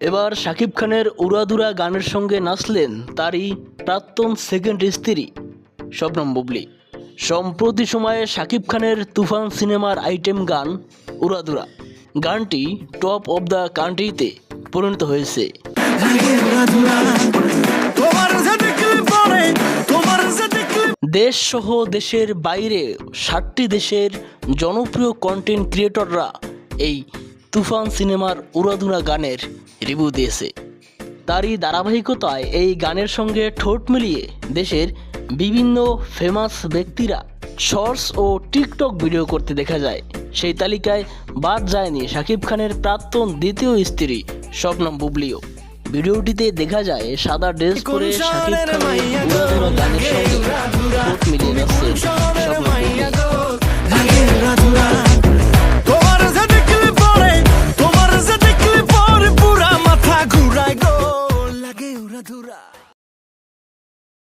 এবার শাকিব খানের উড়াদুরা গানের সঙ্গে নাচলেন তারই প্রাক্তন সেকেন্ড স্ত্রী শবনম বুবলি। সম্প্রতি সময়ে শাকিব খানের তুফান সিনেমার আইটেম গান উড়াদুরা গানটি টপ অব দ্য কান্ট্রিতে পরিণত হয়েছে। দেশ সহ দেশের বাইরে ষাটটি দেশের জনপ্রিয় কন্টেন্ট ক্রিয়েটররা এই তুফান সিনেমার উড়াদুরা গানের রিভিউ দিয়েছে। তারই ধারাবাহিকতায় এই গানের সঙ্গে ঠোঁট মিলিয়ে দেশের বিভিন্ন ফেমাস ব্যক্তিরা শর্টস ও টিকটক ভিডিও করতে দেখা যায়। সেই তালিকায় বাদ যায়নি শাকিব খানের প্রাক্তন দ্বিতীয় স্ত্রী শবনম বুবলিও। ভিডিওটিতে দেখা যায় সাদা ড্রেস পরে শাকিব খানের গানের 다